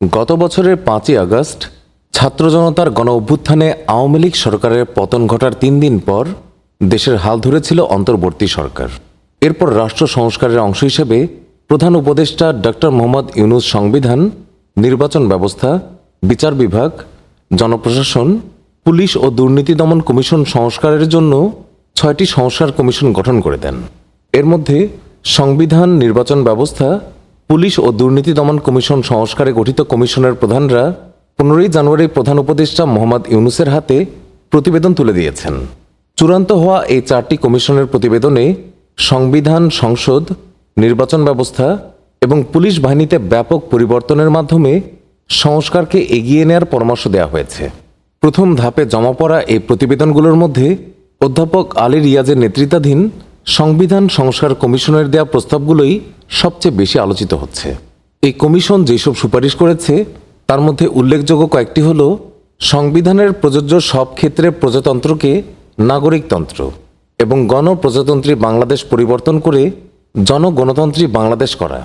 গত বছরের পাঁচই আগস্ট, ছাত্র জনতার গণ অভ্যুত্থানে আওয়ামী লীগ সরকারের পতন ঘটার তিন দিন পর দেশের হাল ধরেছিল অন্তর্বর্তী সরকার। এরপর রাষ্ট্র সংস্কারের অংশ হিসেবে প্রধান উপদেষ্টা ডক্টর মোহাম্মদ ইউনুস সংবিধান, নির্বাচন ব্যবস্থা, বিচার বিভাগ, জনপ্রশাসন, পুলিশ ও দুর্নীতি দমন কমিশন সংস্কারের জন্য ছয়টি সংস্কার কমিশন গঠন করে দেন। এর মধ্যে সংবিধান, নির্বাচন ব্যবস্থা পুলিশ ও দুর্নীতি দমন কমিশন সংস্কারে গঠিত কমিশনের প্রধানরা পনেরোই জানুয়ারি প্রধান উপদেষ্টা মোহাম্মদ ইউনুসের হাতে প্রতিবেদন তুলে দিয়েছেন। চূড়ান্ত হওয়া এই চারটি কমিশনের প্রতিবেদনে সংবিধান, সংসদ, নির্বাচন ব্যবস্থা এবং পুলিশ বাহিনীতে ব্যাপক পরিবর্তনের মাধ্যমে সংস্কারকে এগিয়ে নেয়ার পরামর্শ দেওয়া হয়েছে। প্রথম ধাপে জমা পড়া এই প্রতিবেদনগুলোর মধ্যে অধ্যাপক আলী রিয়াজের নেতৃত্বাধীন সংবিধান, সংস্কার কমিশনের দেয়া প্রস্তাবগুলোই সবচেয়ে বেশি আলোচিত হচ্ছে। এই কমিশন যেসব সুপারিশ করেছে, তার মধ্যে উল্লেখযোগ্য কয়েকটি হল, সংবিধানের প্রযোজ্য সব ক্ষেত্রে প্রজাতন্ত্রকে নাগরিকতন্ত্র এবং গণপ্রজাতন্ত্রী বাংলাদেশ পরিবর্তন করে জনগণতন্ত্রী বাংলাদেশ করা।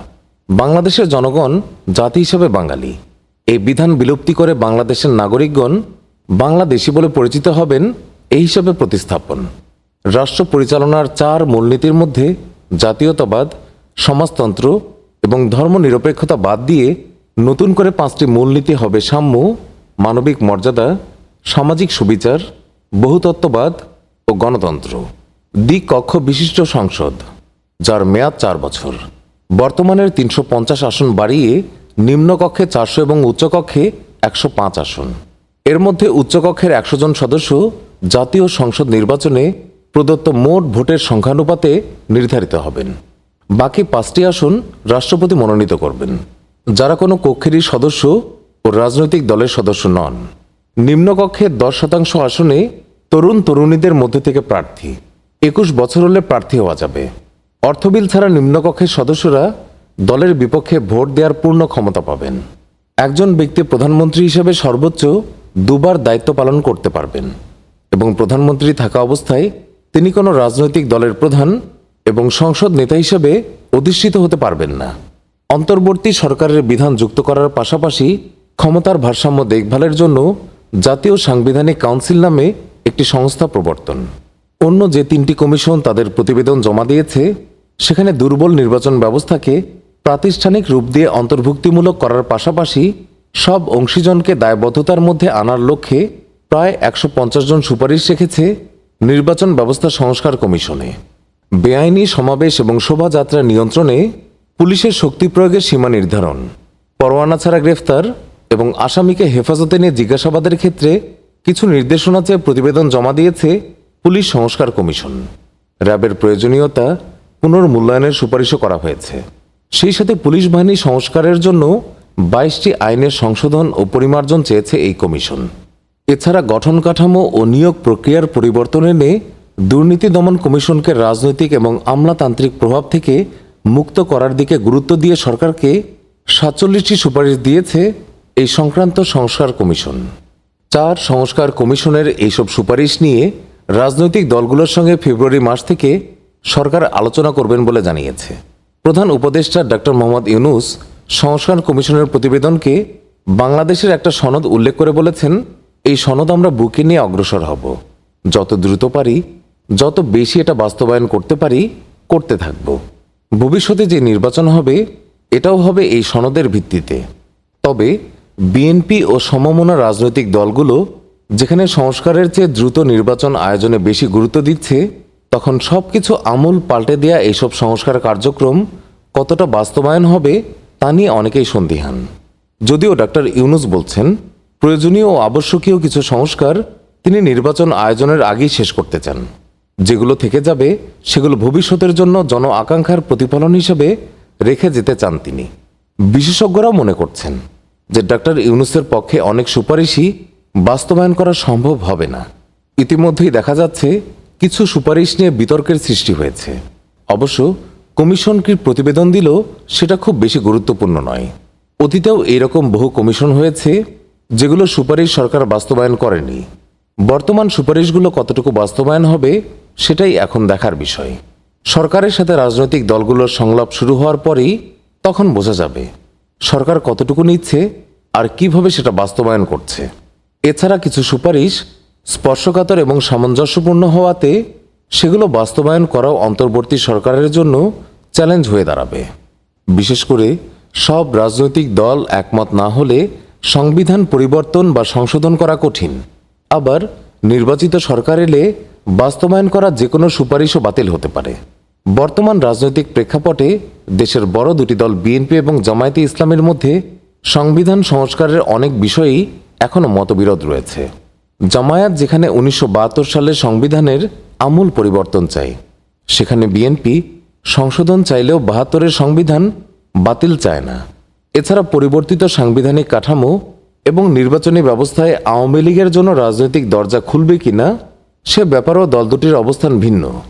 বাংলাদেশের জনগণ জাতি হিসেবে বাঙালি। এই বিধান বিলুপ্তি করে বাংলাদেশের নাগরিকগণ বাংলাদেশি বলে পরিচিত হবেন এই হিসাবে প্রতিস্থাপন। রাষ্ট্র পরিচালনার চার মূলনীতির মধ্যে জাতীয়তাবাদ সমাজতন্ত্র এবং ধর্মনিরপেক্ষতা বাদ দিয়ে নতুন করে পাঁচটি মূলনীতি হবে সাম্য, মানবিক মর্যাদা, সামাজিক সুবিচার, বহুতত্ত্ববাদ ও গণতন্ত্র। দ্বিকক্ষ বিশিষ্ট সংসদ, যার মেয়াদ চার বছর। বর্তমানের তিনশো পঞ্চাশ আসন বাড়িয়ে নিম্নকক্ষে চারশো এবং উচ্চকক্ষে একশো পাঁচ আসন। এর মধ্যে উচ্চকক্ষের একশো জন সদস্য জাতীয় সংসদ নির্বাচনে প্রদত্ত মোট ভোটের সংখ্যানুপাতে নির্ধারিত হবেন। বাকি পাঁচটি আসন রাষ্ট্রপতি মনোনীত করবেন। যারা কোনো কক্ষেরই সদস্য ও রাজনৈতিক দলের সদস্য নন নিম্নকক্ষে দশ শতাংশ আসনে তরুণ তরুণীদের মধ্যে থেকে প্রার্থী। একুশ বছর হলে প্রার্থী হওয়া যাবে। অর্থবিল ছাড়া নিম্নকক্ষের সদস্যরা দলের বিপক্ষে ভোট দেওয়ার পূর্ণ ক্ষমতা পাবেন। একজন ব্যক্তি প্রধানমন্ত্রী হিসেবে সর্বোচ্চ দুবার দায়িত্ব পালন করতে পারবেন এবং প্রধানমন্ত্রী থাকা অবস্থায় তিনি কোনো রাজনৈতিক দলের প্রধান এবং সংসদ নেতা হিসেবে অধিষ্ঠিত হতে পারবেন না। অন্তর্বর্তী সরকারের বিধান যুক্ত করার পাশাপাশি ক্ষমতার ভারসাম্য দেখভালের জন্য জাতীয় সাংবিধানিক কাউন্সিল নামে একটি সংস্থা প্রবর্তন। অন্য যে তিনটি কমিশন তাদের প্রতিবেদন জমা দিয়েছে, সেখানে দুর্বল নির্বাচন ব্যবস্থাকে প্রাতিষ্ঠানিক রূপ দিয়ে অন্তর্ভুক্তিমূলক করার পাশাপাশি সব অংশীজনকে দায়বদ্ধতার মধ্যে আনার লক্ষ্যে প্রায় একশো পঞ্চাশ জন সুপারিশ রেখেছে নির্বাচন ব্যবস্থা সংস্কার কমিশনে। বেআইনি সমাবেশ এবং শোভাযাত্রা নিয়ন্ত্রণে পুলিশের শক্তি প্রয়োগের সীমা নির্ধারণ। পরোয়ানা ছাড়া গ্রেফতার এবং আসামিকে হেফাজতে নিয়ে জিজ্ঞাসাবাদের ক্ষেত্রে কিছু নির্দেশনা চেয়ে প্রতিবেদন জমা দিয়েছে পুলিশ সংস্কার কমিশন। র্যাবের প্রয়োজনীয়তা পুনর্মূল্যায়নের সুপারিশও করা হয়েছে। সেই সাথে পুলিশ বাহিনী সংস্কারের জন্য বাইশটি আইনের সংশোধন ও পরিমার্জন চেয়েছে এই কমিশন। এছাড়া গঠন কাঠামো ও নিয়োগ প্রক্রিয়ার পরিবর্তন এনে দুর্নীতি দমন কমিশনকে রাজনৈতিক এবং আমলাতান্ত্রিক প্রভাব থেকে মুক্ত করার দিকে গুরুত্ব দিয়ে সরকারকে সাতচল্লিশটি সুপারিশ দিয়েছে এই সংক্রান্ত সংস্কার কমিশন। চার সংস্কার কমিশনের এইসব সুপারিশ নিয়ে রাজনৈতিক দলগুলোর সঙ্গে ফেব্রুয়ারি মাস থেকে সরকার আলোচনা করবেন বলে জানিয়েছে। প্রধান উপদেষ্টা ডক্টর মোহাম্মদ ইউনুস সংস্কার কমিশনের প্রতিবেদনকে বাংলাদেশের একটা সনদ উল্লেখ করে বলেছেন, এই সনদ আমরা বুকে নিয়ে অগ্রসর হব। যত দ্রুত পারি যত বেশি এটা বাস্তবায়ন করতে পারি, করতে থাকব। ভবিষ্যতে যে নির্বাচন হবে, এটাও হবে এই সনদের ভিত্তিতে। তবে বিএনপি ও সমমনা রাজনৈতিক দলগুলো যেখানে সংস্কারের চেয়ে দ্রুত নির্বাচন আয়োজনে বেশি গুরুত্ব দিচ্ছে, তখন সবকিছু আমূল পাল্টে দেয়া এইসব সংস্কার কার্যক্রম কতটা বাস্তবায়ন হবে, তা নিয়ে অনেকেই সন্দিহান। যদিও ডাক্তার ইউনুস বলছেন, প্রয়োজনীয় ও আবশ্যকীয় কিছু সংস্কার তিনি নির্বাচন আয়োজনের আগেই শেষ করতে চান। যেগুলো থেকে যাবে, সেগুলো ভবিষ্যতের জন্য জন আকাঙ্ক্ষার প্রতিফলন হিসেবে রেখে যেতে চান তিনি। বিশেষজ্ঞরাও মনে করছেন যে ডাক্তার ইউনুসের পক্ষে অনেক সুপারিশই বাস্তবায়ন করা সম্ভব হবে না। ইতিমধ্যেই দেখা যাচ্ছে কিছু সুপারিশ নিয়ে বিতর্কের সৃষ্টি হয়েছে। অবশ্য কমিশন কি প্রতিবেদন দিল, সেটা খুব বেশি গুরুত্বপূর্ণ নয়। অতীতেও এইরকম বহু কমিশন হয়েছে, যেগুলো সুপারিশ সরকার বাস্তবায়ন করেনি। বর্তমান সুপারিশগুলো কতটুকু বাস্তবায়ন হবে সেটাই এখন দেখার বিষয়। সরকারের সাথে রাজনৈতিক দলগুলোর সংলাপ শুরু হওয়ার পরেই তখন বোঝা যাবে সরকার কতটুকু নিচ্ছে আর কীভাবে সেটা বাস্তবায়ন করছে। এছাড়া কিছু সুপারিশ স্পর্শকাতর এবং সামঞ্জস্যপূর্ণ হওয়াতে সেগুলো বাস্তবায়ন করাও অন্তর্বর্তী সরকারের জন্য চ্যালেঞ্জ হয়ে দাঁড়াবে। বিশেষ করে সব রাজনৈতিক দল একমত না হলে সংবিধান পরিবর্তন বা সংশোধন করা কঠিন। আবার নির্বাচিত সরকার এলে বাস্তবায়ন করা যে কোনো সুপারিশও বাতিল হতে পারে। বর্তমান রাজনৈতিক প্রেক্ষাপটে দেশের বড় দুটি দল বিএনপি এবং জামায়াতে ইসলামের মধ্যে সংবিধান সংস্কারের অনেক বিষয়েই এখনও মতবিরোধ রয়েছে। জামায়াত যেখানে উনিশশো সালের সংবিধানের আমূল পরিবর্তন চায়, সেখানে বিএনপি সংশোধন চাইলেও বাহাত্তরের সংবিধান বাতিল চায় না। এছাড়া পরিবর্তিত সাংবিধানিক কাঠামো এবং নির্বাচনী ব্যবস্থায় আওয়ামী লীগের জন্য রাজনৈতিক দরজা খুলবে কিনা সে ব্যাপারেও দল দুটির অবস্থান ভিন্ন।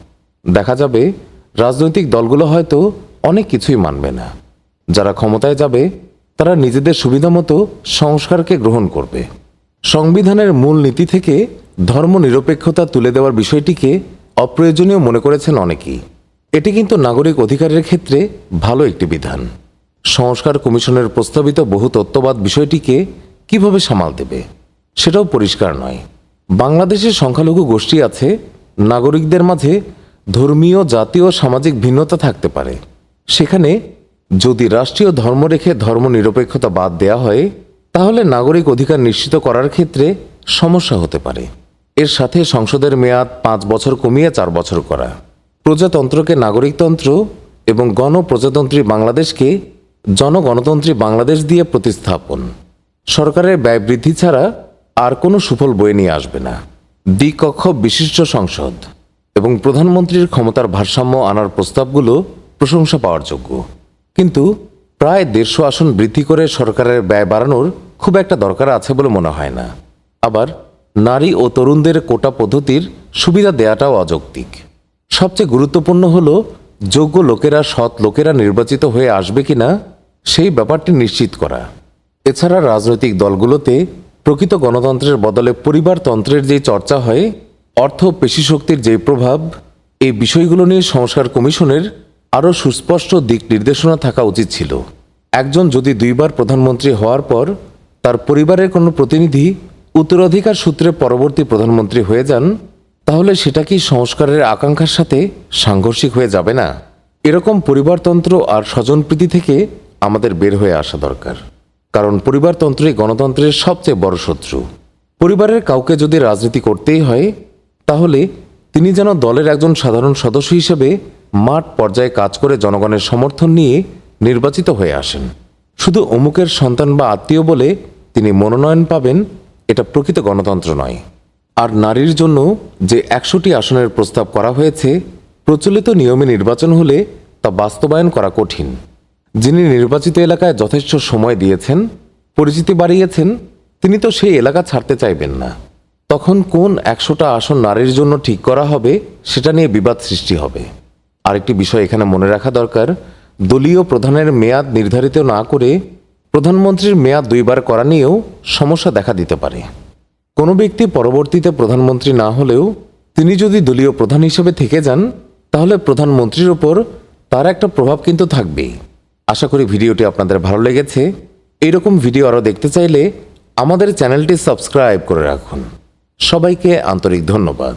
দেখা যাবে, রাজনৈতিক দলগুলো হয়তো অনেক কিছুই মানবে না। যারা ক্ষমতায় যাবে, তারা নিজেদের সুবিধামতো সংস্কারকে গ্রহণ করবে। সংবিধানের মূল নীতি থেকে ধর্মনিরপেক্ষতা তুলে দেওয়ার বিষয়টিকে অপ্রয়োজনীয় মনে করেছেন অনেকেই। এটি কিন্তু নাগরিক অধিকারের ক্ষেত্রে ভালো একটি বিধান। সংস্কার কমিশনের প্রস্তাবিত বহু তত্ত্ববাদ বিষয়টিকে কীভাবে সামাল দেবে, সেটাও পরিষ্কার নয়। বাংলাদেশের সংখ্যালঘু গোষ্ঠী আছে, নাগরিকদের মাঝে ধর্মীয়, জাতীয়, সামাজিক ভিন্নতা থাকতে পারে। সেখানে যদি রাষ্ট্রীয় ধর্ম রেখে ধর্মনিরপেক্ষতা বাদ দেয়া হয়, তাহলে নাগরিক অধিকার নিশ্চিত করার ক্ষেত্রে সমস্যা হতে পারে। এর সাথে সংসদের মেয়াদ পাঁচ বছর কমিয়ে চার বছর করা। প্রজাতন্ত্রকে নাগরিকতন্ত্র এবং গণপ্রজাতন্ত্রী বাংলাদেশকে জনগণতন্ত্রী বাংলাদেশ দিয়ে প্রতিস্থাপন। সরকারের ব্যয় বৃদ্ধি ছাড়া আর কোনো সুফল বয়ে নিয়ে আসবে না। দ্বিকক্ষ বিশিষ্ট সংসদ এবং প্রধানমন্ত্রীর ক্ষমতার ভারসাম্য আনার প্রস্তাবগুলো প্রশংসা পাওয়ার যোগ্য। কিন্তু প্রায় দেড়শো আসন বৃদ্ধি করে সরকারের ব্যয় বাড়ানোর খুব একটা দরকার আছে বলে মনে হয় না। আবার নারী ও তরুণদের কোটা পদ্ধতির সুবিধা দেয়াটাও অযৌক্তিক। সবচেয়ে গুরুত্বপূর্ণ হল, যোগ্য লোকেরা সৎ লোকেরা নির্বাচিত হয়ে আসবে কিনা, সেই ব্যাপারটি নিশ্চিত করা। এছাড়া রাজনৈতিক দলগুলোতে প্রকৃত গণতন্ত্রের বদলে পরিবারতন্ত্রের যে চর্চা হয়, অর্থ পেশিশক্তির যে প্রভাব, এই বিষয়গুলো নিয়ে সংস্কার কমিশনের আরও সুস্পষ্ট দিক নির্দেশনা থাকা উচিত ছিল। একজন যদি দুইবার প্রধানমন্ত্রী হওয়ার পর তার পরিবারের কোনো প্রতিনিধি উত্তরাধিকার সূত্রে পরবর্তী প্রধানমন্ত্রী হয়ে যান, তাহলে সেটা কি সংস্কারের আকাঙ্ক্ষার সাথে সাংঘর্ষিক হয়ে যাবে না? এরকম পরিবারতন্ত্র আর স্বজনপ্রীতি থেকে আমাদের বের হয়ে আসা দরকার। কারণ পরিবারতন্ত্রই গণতন্ত্রের সবচেয়ে বড় শত্রু। পরিবারের কাউকে যদি রাজনীতি করতেই হয়, তাহলে তিনি যেন দলের একজন সাধারণ সদস্য হিসেবে মাঠ পর্যায়ে কাজ করে জনগণের সমর্থন নিয়ে নির্বাচিত হয়ে আসেন। শুধু অমুকের সন্তান বা আত্মীয় বলে তিনি মনোনয়ন পাবেন, এটা প্রকৃত গণতন্ত্র নয়। আর নারীর জন্য যে একশোটি আসনের প্রস্তাব করা হয়েছে, প্রচলিত নিয়মে নির্বাচন হলে তা বাস্তবায়ন করা কঠিন। যিনি নির্বাচিত এলাকায় যথেষ্ট সময় দিয়েছেন, পরিচিতি বাড়িয়েছেন, তিনি তো সেই এলাকা ছাড়তে চাইবেন না। তখন কোন একশোটা আসন নারীর জন্য ঠিক করা হবে, সেটা নিয়ে বিবাদ সৃষ্টি হবে। আরেকটি বিষয় এখানে মনে রাখা দরকার, দলীয় প্রধানের মেয়াদ নির্ধারিত না করে প্রধানমন্ত্রীর মেয়াদ দুইবার করা নিয়েও সমস্যা দেখা দিতে পারে। কোনো ব্যক্তি পরবর্তীতে প্রধানমন্ত্রী না হলেও তিনি যদি দলীয় প্রধান হিসেবে থেকে যান, তাহলে প্রধানমন্ত্রীর ওপর তার একটা প্রভাব কিন্তু থাকবেই। আশা করি ভিডিওটি আপনাদের ভালো লেগেছে। এরকম ভিডিও আরও দেখতে চাইলে আমাদের চ্যানেলটি সাবস্ক্রাইব করে রাখুন। সবাইকে আন্তরিক ধন্যবাদ।